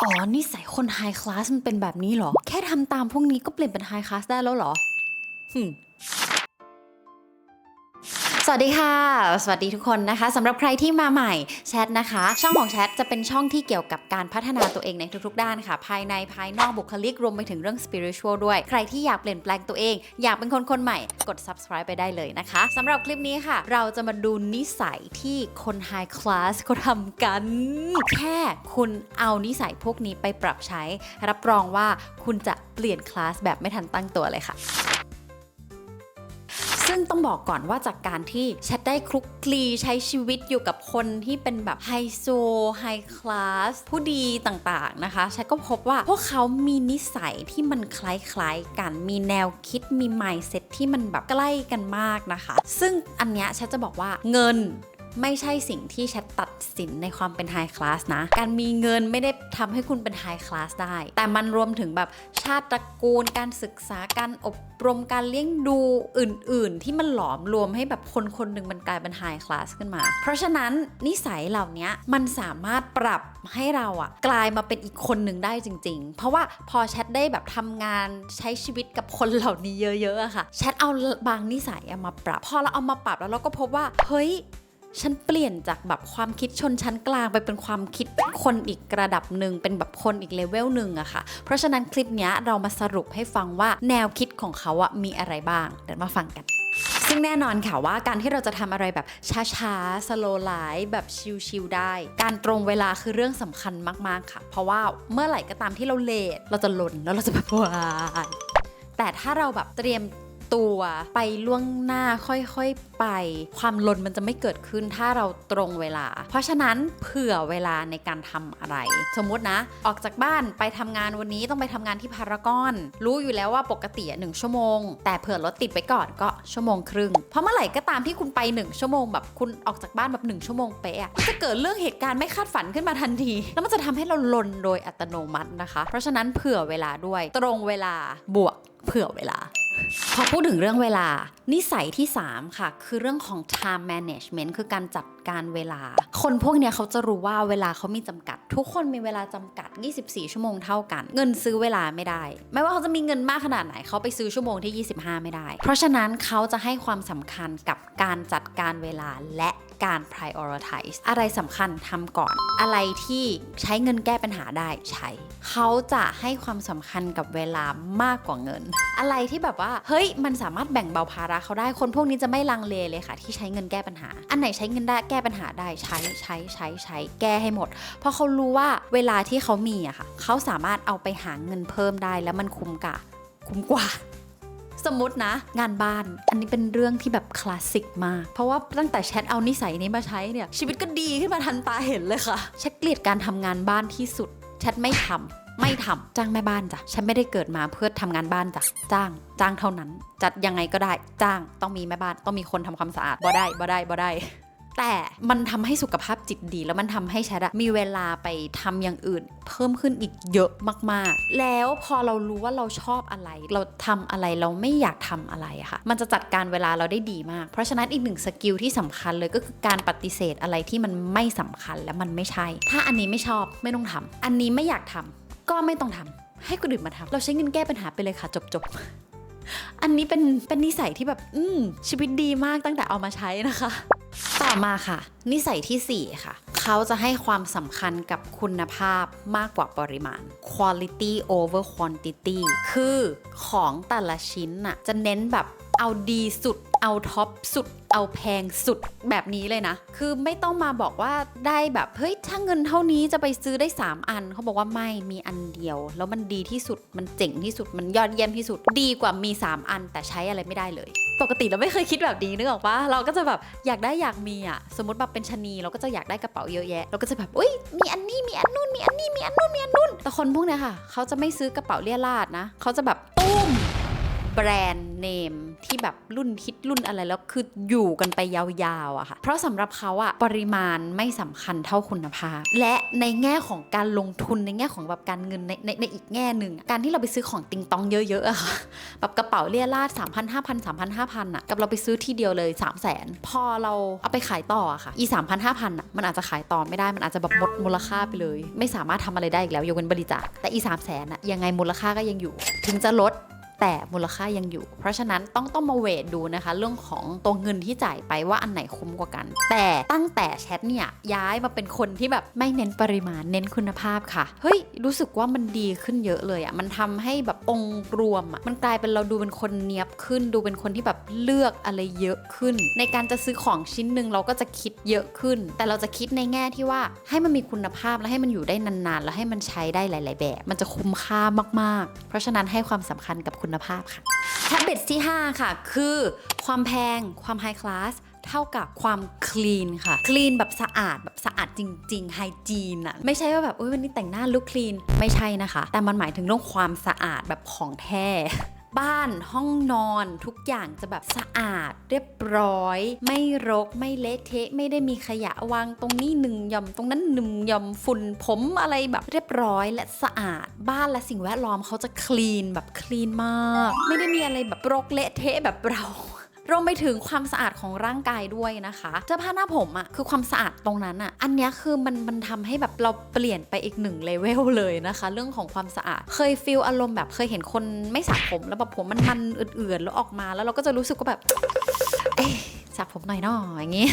อ๋อนิสัยคนไฮคลาสมันเป็นแบบนี้เหรอ แค่ทำตามพวกนี้ก็เปลี่ยนเป็นไฮคลาสได้แล้วเหรอหึ สวัสดีค่ะ สวัสดีทุกคนนะคะสำหรับใครที่มาใหม่แชทนะคะ ช่องของแชทจะเป็นช่องที่เกี่ยวกับการพัฒนาตัวเองในทุกๆ ด้านค่ะ ภายในภายนอกบุคลิกรวมไปถึงเรื่อง spiritual ด้วย ใครที่อยากเปลี่ยนแปลงตัวเอง อยากเป็นคนคนใหม่กด subscribe ไปได้เลยนะคะสำหรับคลิปนี้ค่ะ เราจะมาดูนิสัยที่คน high class เขาทำกัน แค่คุณเอานิสัยพวกนี้ไปปรับใช้ รับรองว่าคุณจะเปลี่ยนคลาสแบบไม่ทันตั้งตัวเลยค่ะ ซึ่งต้องบอกก่อนว่าจากการที่แชทได้คลุกคลีใช้ชีวิตอยู่กับคนที่เป็นแบบไฮโซไฮคลาสผู้ดีต่างๆนะคะแชทก็พบว่าพวกเขามีนิสัยที่มันคล้ายๆ กันมีแนวคิดมี mindset ที่มันแบบใกล้กันมากนะคะ ซึ่งอันเนี้ยแชทจะบอกว่าเงิน ไม่ใช่สิ่งที่แชทตัดสินในความเป็นไฮคลาสนะ การมีเงินไม่ได้ทำให้คุณเป็นไฮคลาสได้ แต่มันรวมถึงแบบชาติตระกูล การศึกษา การอบรม การเลี้ยงดูอื่น ๆ ที่มันหลอมรวมให้แบบคนคนหนึ่งมันกลายเป็นไฮคลาสขึ้นมา เพราะฉะนั้นนิสัยเหล่านี้มันสามารถปรับให้เราอะกลายมาเป็นอีกคนหนึ่งได้จริง ๆ เพราะว่าพอแชทได้แบบทำงานใช้ชีวิตกับคนเหล่านี้เยอะๆอะค่ะแชทเอาบางนิสัยอะมาปรับ พอเราเอามาปรับแล้วเราก็พบว่าเฮ้ย ฉันเปลี่ยนจากแบบความคิดชนชั้นกลางไปเป็นความคิดคนอีกระดับหนึ่งเป็นแบบคนอีกเลเวลหนึ่งอะค่ะ เพราะฉะนั้นคลิปนี้เรามาสรุปให้ฟังว่าแนวคิดของเขาอะมีอะไรบ้าง เดี๋ยวมาฟังกันซึ่งแน่นอนค่ะว่าการที่เราจะทำอะไรแบบช้าๆ สโลไลฟ์แบบชิลๆได้ การตรงเวลาคือเรื่องสำคัญมากๆค่ะ เพราะว่าเมื่อไหร่ก็ตามที่เราเลทเราจะหล่นแล้วเราจะแบบว้ายแต่ถ้าเราแบบเตรียม ตัวไปล่วงหน้าค่อยๆไป ความลนมันจะไม่เกิดขึ้นถ้าเราตรงเวลา เพราะฉะนั้นเผื่อเวลาในการทำอะไร สมมุตินะ ออกจากบ้านไปทำงานวันนี้ต้องไปทำงานที่พารากอน รู้อยู่แล้วว่าปกติหนึ่งชั่วโมง แต่เผื่อรถติดไปก่อนก็ชั่วโมงครึ่ง เพราะเมื่อไหร่ก็ตามที่คุณไป 1 ชั่วโมงแบบคุณออกจากบ้านแบบ1ชั่วโมงเป๊ะจะเกิดเรื่องเหตุการณ์ไม่คาดฝันขึ้นมาทันที แล้วมันจะทำให้เราลนโดยอัตโนมัตินะคะ เพราะฉะนั้นเผื่อเวลาด้วย ตรงเวลาบวกเผื่อเวลา พอพูดถึงเรื่องเวลา นิสัยที่ 3 ค่ะ คือเรื่องของ time management คือการจัดการเวลา คนพวกเนี้ยเขาจะรู้ว่าเวลาเขามีจำกัด ทุกคนมีเวลาจำกัด 24 ชั่วโมงเท่ากัน เงินซื้อเวลาไม่ได้ ไม่ว่าเขาจะมีเงินมากขนาดไหนเขาไปซื้อชั่วโมงที่ 25 ไม่ได้ เพราะฉะนั้นเขาจะให้ความสำคัญกับการจัดการเวลาและการ prioritize อะไรสำคัญทำก่อน อะไรที่ใช้เงินแก้ปัญหาได้ใช้ เขาจะให้ความสำคัญกับเวลามากกว่าเงิน อะไรที่แบบว่าเฮ้ยมันสามารถแบ่งเบาภาระเขาได้คนพวกนี้จะไม่ลังเลเลยค่ะ ที่ใช้เงินแก้ปัญหา อันไหนใช้เงินได้แก้ปัญหาได้ใช้ใช้ใช้ใช้แก้ให้หมด เพราะเขารู้ว่าเวลาที่เขามีอะค่ะเขาสามารถเอาไปหาเงินเพิ่มได้แล้วมันคุ้มกว่าคุ้มกว่าสมมตินะ งานบ้านอันนี้เป็นเรื่องที่แบบคลาสสิกมากเพราะว่าตั้งแต่แชทเอานิสัยนี้มาใช้เนี่ย ชีวิตก็ดีขึ้นมาทันตาเห็นเลยค่ะแชทเกลียดการทำงานบ้านที่สุดแชทไม่ทำไม่ทำจ้างแม่บ้านจ้ะฉันไม่ได้เกิดมาเพื่อทำงานบ้านจ้ะจ้าง จ้างเท่านั้น จัดยังไงก็ได้จ้างต้องมีแม่บ้านต้องมีคนทำความสะอาดบ่ได้บ่ได้บ่ได้ แต่มันทำให้สุขภาพจิตดี แล้วมันทำให้แชทอะมีเวลาไปทำอย่างอื่น เพิ่มขึ้นอีกเยอะมากๆ แล้วพอเรารู้ว่าเราชอบอะไร เราทำอะไรเราไม่อยากทำอะไรค่ะ มันจะจัดการเวลาเราได้ดีมาก เพราะฉะนั้นอีกหนึ่งสกิลที่สำคัญเลยก็คือการปฏิเสธอะไรที่มันไม่สำคัญและมันไม่ใช่ ถ้าอันนี้ไม่ชอบไม่ต้องทำอันนี้ไม่อยากทำก็ไม่ต้องทำให้คนอื่นมาทำเราใช้เงินแก้ปัญหาไปเลยค่ะจบๆอันนี้เป็นเป็นนิสัยที่แบบ อืมชีวิตดีมากตั้งแต่เอามาใช้นะคะ ต่อมาค่ะ นิสัยทีสี่ 4 ค่ะ เขาจะให้ความสำคัญกับคุณภาพมากกว่าปริมาณ quality over quantity คือของแต่ละชิ้นน่ะจะเน้นแบบเอาดีสุด เอาท็อปสุดเอาแพงสุดแบบนี้เลยนะ คือไม่ต้องมาบอกว่าได้แบบ เฮ้ย ถ้าเงินเท่านี้จะไปซื้อได้ 3 อัน เขาบอกว่าไม่ มีอันเดียว แล้วมันดีที่สุด มันเจ๋งที่สุด มันยอดเยี่ยมที่สุด ดีกว่ามี 3 อัน แต่ใช้อะไรไม่ได้เลย ปกติเราไม่เคยคิดแบบนี้นึกออกปะเราก็จะแบบอยากได้อยากมีอะ สมมติแบบเป็นชนีเราก็จะอยากได้กระเป๋าเยอะแยะ เราก็จะแบบอุ้ยมีอันนี้มีอันนู่นมีอันนี้มีอันนู่นมีอันนู่นแต่คนพวกเนี้ยค่ะ เขาจะไม่ซื้อกระเป๋าเลี่ยราดนะ เขาจะแบบตุ้ม แบรนด์เนมที่แบบรุ่นฮิตรุ่นอะไรแล้วคืออยู่กันไปยาวๆอะค่ะ เพราะสำหรับเขาอะปริมาณไม่สำคัญเท่าคุณภาพ และในแง่ของการลงทุนในแง่ของแบบการเงินในในในอีกแง่หนึ่งการที่เราไปซื้อของติงตองเยอะๆอะค่ะแบบกระเป๋าเรียราด3 0 0 0 5,000 3,000 5,000อะกับเราไปซื้อที่เดียวเลย3 0 0 0 0 0พอเราเอาไปขายต่ออะค่ะอี3,000 5,000อะมันอาจจะขายต่อไม่ได้มันอาจจะแบบหมดมูลค่าไปเลย ไม่สามารถทำอะไรได้อีกแล้วยกเว้นบริจาคแต่อี3 0 0 0 0 0อะยังไงมูลค่าก็ยังอยู่ ถึงจะลด แต่มูลค่ายังอยู่ เพราะฉะนั้นต้องต้องมาเวทดูนะคะ เรื่องของตัวเงินที่จ่ายไปว่าอันไหนคุ้มกว่ากัน แต่ตั้งแต่แชทเนี่ยย้ายมาเป็นคนที่แบบไม่เน้นปริมาณเน้นคุณภาพค่ะ เฮ้ย รู้สึกว่ามันดีขึ้นเยอะเลยอะ่ะมันทำให้แบบองค์รวมอะ่ะมันกลายเป็นเราดูเป็นคนเนียบขึ้น ดูเป็นคนที่แบบเลือกอะไรเยอะขึ้น ในการจะซื้อของชิ้นหนึ่งเราก็จะคิดเยอะขึ้น แต่เราจะคิดในแง่ที่ว่าให้มันมีคุณภาพและให้มันอยู่ได้นานๆ แล้วให้มันใช้ได้หลาย ๆ แบบ มันจะคุ้มค่ามากๆ เพราะฉะนั้นให้ความสำคัญกับคุณภาพค่ะแท็บเล็ตที่ 5 ค่ะ คือความแพงความไฮคลาสเท่ากับความคลีนค่ะคลีนแบบสะอาดแบบสะอาดจริงๆไฮจีนอะไม่ใช่ว่าแบบโอ้ยวันนี้แต่งหน้าลุคคลีนไม่ใช่นะคะ แต่มันหมายถึงเรื่องความสะอาดแบบของแท้ บ้านห้องนอนทุกอย่างจะแบบสะอาดเรียบร้อย ไม่รกไม่เละเทะ ไม่ได้มีขยะวางตรงนี้หนึ่งยอมตรงนั้นหนึ่งยอมฝุ่นผมอะไรแบบเรียบร้อยและสะอาด บ้านและสิ่งแวดล้อมเขาจะคลีนแบบคลีนมาก ไม่ได้มีอะไรแบบรกเละเทะแบบเรา รวมไปถึงความสะอาดของร่างกายด้วยนะคะเสื้อผ้าหน้าผมอะคือความสะอาดตรงนั้นอะอันเนี้ยคือมันมันทำให้แบบเราเปลี่ยนไปอีกหนึ่งเลเวลเลยนะคะ เรื่องของความสะอาด เคยฟีลอารมณ์แบบเคยเห็นคนไม่สระผมแล้วแบบผมมันมันเอื่อนๆแล้วออกมา แล้วเราก็จะรู้สึกว่าแบบเอ๊ะสระผมหน่อยหน่อยอย่างงี้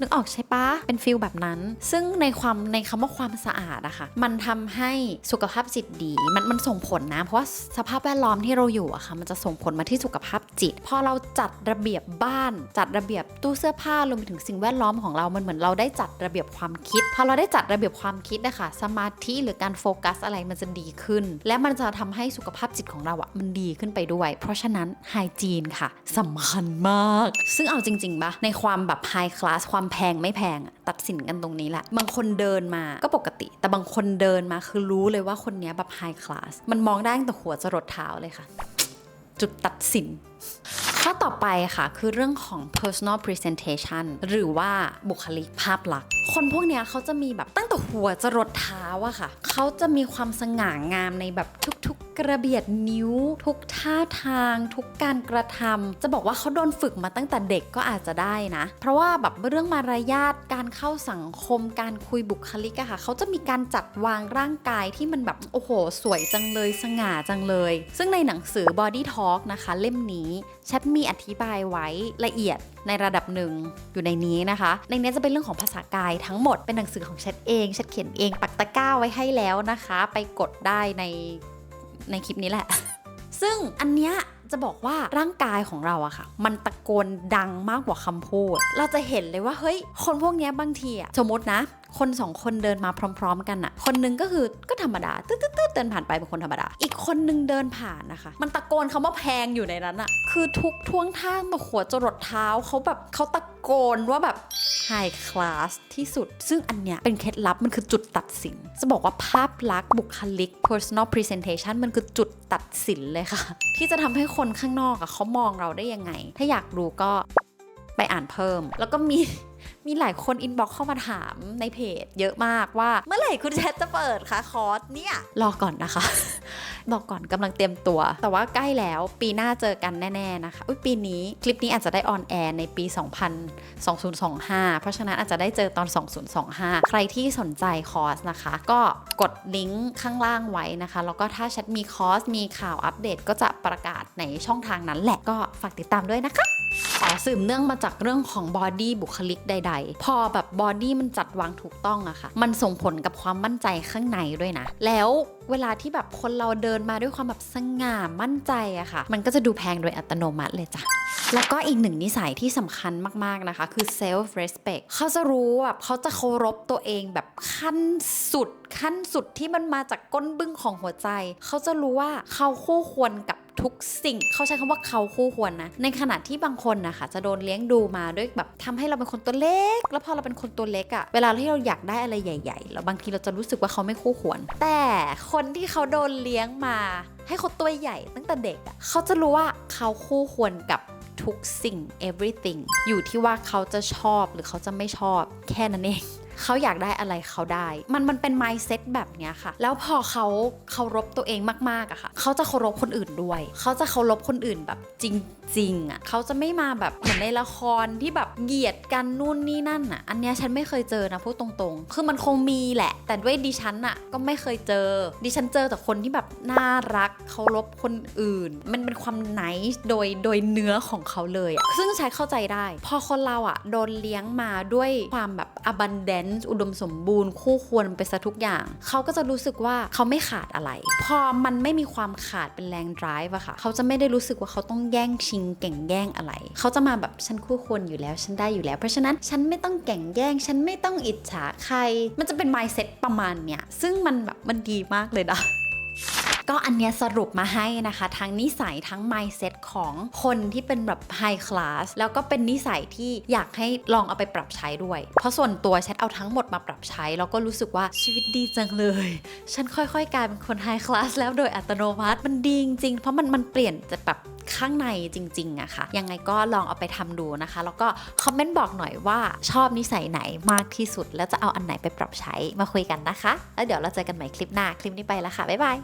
นึกออกใช่ปะเป็นฟิลแบบนั้น ซึ่งในความในคำว่าความสะอาดอะค่ะมันทำให้สุขภาพจิตดี มันมันส่งผลนะ เพราะว่าสภาพแวดล้อมที่เราอยู่อะค่ะมันจะส่งผลมาที่สุขภาพจิต พอเราจัดระเบียบบ้าน จัดระเบียบตู้เสื้อผ้ารวมไปถึงสิ่งแวดล้อมของเรา มันเหมือนเราได้จัดระเบียบความคิด พอเราได้จัดระเบียบความคิดนะคะสมาธิหรือการโฟกัสอะไรมันจะดีขึ้น และมันจะทำให้สุขภาพจิตของเราอะมันดีขึ้นไปด้วย เพราะฉะนั้นไฮจีนค่ะสำคัญมาก ซึ่งเอาจริงๆปะในความแบบไฮคลาสความแพงไม่แพงตัดสินกันตรงนี้แหละ บางคนเดินมาก็ปกติ แต่บางคนเดินมาคือรู้เลยว่าคนนี้แบบไฮคลาสมันมองได้ตั้งแต่หัวจรดเท้าเลยค่ะ จุดตัดสินข้อต่อไปค่ะคือเรื่องของ personal presentation หรือว่าบุคลิกภาพลักษณ์ คนพวกเนี้ยเขาจะมีแบบตั้งแต่หัวจรดเท้าอะค่ะ เขาจะมีความสง่างามในแบบทุกๆ กระเบียดนิ้ว ทุกท่าทาง ทุกการกระทำจะบอกว่าเขาโดนฝึกมาตั้งแต่เด็กก็อาจจะได้นะ เพราะว่าแบบเรื่องมารยาทการเข้าสังคม การคุยบุคลิกอะค่ะ เขาจะมีการจัดวางร่างกายที่มันแบบโอ้โห สวยจังเลยสง่าจังเลย ซึ่งในหนังสือ Body Talk นะคะ เล่มนี้แชทมีอธิบายไว้ละเอียด ในระดับหนึ่งอยู่ในนี้นะคะ ในนี้จะเป็นเรื่องของภาษากายทั้งหมดเป็นหนังสือของเช็ดเองเช็ดเขียนเองปักตะกร้าไว้ให้แล้วนะคะ ไปกดได้ในในคลิปนี้แหละ ซึ่งอันเนี้ยจะบอกว่าร่างกายของเราอะค่ะ มันตะโกนดังมากกว่าคำพูด เราจะเห็นเลยว่าเฮ้ยคนพวกเนี้ยบางทีอะสมมตินะ คนสองคนเดินมาพร้อม ๆ กันอะคนหนึงก็คือก็ธรรมดาตืดๆๆเดินผ่านไปเป็นคนธรรมดา อีกคนหนึงเดินผ่านนะคะ มันตะโกนคำว่าแพงอยู่ในนั้นอะคือทุกท่วงท่าตั้งแต่หัวจรดเท้าเขาแบบเขาตะโกนว่าแบบไฮคลาสที่สุด ซึ่งอันเนี้ยเป็นเคล็ดลับมันคือจุดตัดสิน จะบอกว่าภาพลักษณ์บุคลิก personal presentation มันคือจุดตัดสินเลยค่ะ ที่จะทำให้คนข้างนอกอะเขามองเราได้ยังไง ถ้าอยากรู้ก็ไปอ่านเพิ่ม แล้วก็มี มีหลายคนอินบ็อกเข้ามาถามในเพจ เยอะมากว่า เมื่อไหร่คุณแชทจะเปิดคะคอร์สเนี่ย รอก่อนนะคะ บอกก่อนกำลังเตรียมตัว แต่ว่าใกล้แล้วปีหน้าเจอกันแน่ๆนะคะอุ้ยปีนี้คลิปนี้อาจจะได้ออนแอร์ในปี2025 เพราะฉะนั้นอาจจะได้เจอตอน 2025 ใครที่สนใจคอร์สนะคะ ก็กดลิงก์ข้างล่างไว้นะคะ แล้วก็ถ้าแชทมีคอร์สมีข่าวอัปเดตก็จะประกาศในช่องทางนั้นแหละก็ฝากติดตามด้วยนะคะ อสืบเนื่องมาจากเรื่องของบอดี้บุคลิกใด ๆ พอแบบบอดี้มันจัดวางถูกต้องอะค่ะ มันส่งผลกับความมั่นใจข้างในด้วยนะ แล้วเวลาที่แบบคนเราเดินมาด้วยความแบบสง่ามั่นใจอะค่ะ มันก็จะดูแพงโดยอัตโนมัติเลยจ้ะ แล้วก็อีกหนึ่งนิสัยที่สำคัญมากๆนะคะ คือ self respect เขาจะรู้แบบเขาจะเคารพตัวเองแบบขั้นสุดขั้นสุดที่มันมาจากก้นบึ้งของหัวใจ เขาจะรู้ว่าเขาคู่ควรกับ ทุกสิ่ง เขาใช้คำว่าเขาคู่ควรนะ ในขณะที่บางคนนะคะจะโดนเลี้ยงดูมาด้วยแบบทำให้เราเป็นคนตัวเล็ก แล้วพอเราเป็นคนตัวเล็กอะเวลาที่เราอยากได้อะไรใหญ่ๆแล้วบางทีเราจะรู้สึกว่าเขาไม่คู่ควร แต่คนที่เขาโดนเลี้ยงมา ให้เขาตัวใหญ่ตั้งแต่เด็กอะเขาจะรู้ว่าเขาคู่ควรกับทุกสิ่ง everything อยู่ที่ว่าเขาจะชอบหรือเขาจะไม่ชอบแค่นั้นเอง เขาอยากได้อะไรเขาได้ มันมันเป็น mindset แบบเนี้ยค่ะ แล้วพอเขาเคารพตัวเองมากๆอะค่ะ เขาจะเคารพคนอื่นด้วย เขาจะเคารพคนอื่นแบบจริงๆอะเขาจะไม่มาแบบเหมือนในละครที่แบบ เหยียดกันนู่นนี่นั่นอะ อันเนี้ยฉันไม่เคยเจอนะพูดตรงๆ คือมันคงมีแหละ แต่ด้วยดิฉันอะก็ไม่เคยเจอ ดิฉันเจอแต่คนที่แบบน่ารักเคารพคนอื่น มันเป็นความไนส์โดยโดยเนื้อของเขาเลยอะ ซึ่งฉันเข้าใจได้ พอคนเราอะโดนเลี้ยงมาด้วยความแบบ abundance อุดมสมบูรณ์คู่ควรไปซะทุกอย่าง เขาก็จะรู้สึกว่าเขาไม่ขาดอะไร พอมันไม่มีความขาดเป็นแรง drive อะค่ะ เขาจะไม่ได้รู้สึกว่าเขาต้องแย่งชิงเก่งแย่งอะไร เขาจะมาแบบฉันคู่ควรอยู่แล้วฉันได้อยู่แล้ว เพราะฉะนั้นฉันไม่ต้องแก่งแย่ง ฉันไม่ต้องอิจฉาใคร มันจะเป็น mindset ประมาณเนี้ยซึ่งมันแบบมันดีมากเลยนะก็อันเนี้ยสรุปมาให้นะคะ ทั้งนิสัยทั้ง mindset ของคนที่เป็นแบบ high class แล้วก็เป็นนิสัยที่อยากให้ลองเอาไปปรับใช้ด้วย เพราะส่วนตัวแชทเอาทั้งหมดมาปรับใช้ แล้วก็รู้สึกว่าชีวิตดีจังเลย ฉันค่อยๆ กลายเป็นคน high class แล้วโดยอัตโนมัติมันดีจริงๆเพราะมันมันเปลี่ยนจากแบบ ข้างในจริงๆอะค่ะ ยังไงก็ลองเอาไปทำดูนะคะ แล้วก็คอมเมนต์บอกหน่อยว่าชอบนิสัยไหนมากที่สุด แล้วจะเอาอันไหนไปปรับใช้มาคุยกันนะคะ แล้วเดี๋ยวเราเจอกันใหม่คลิปหน้า คลิปนี้ไปแล้วค่ะ บ๊ายบาย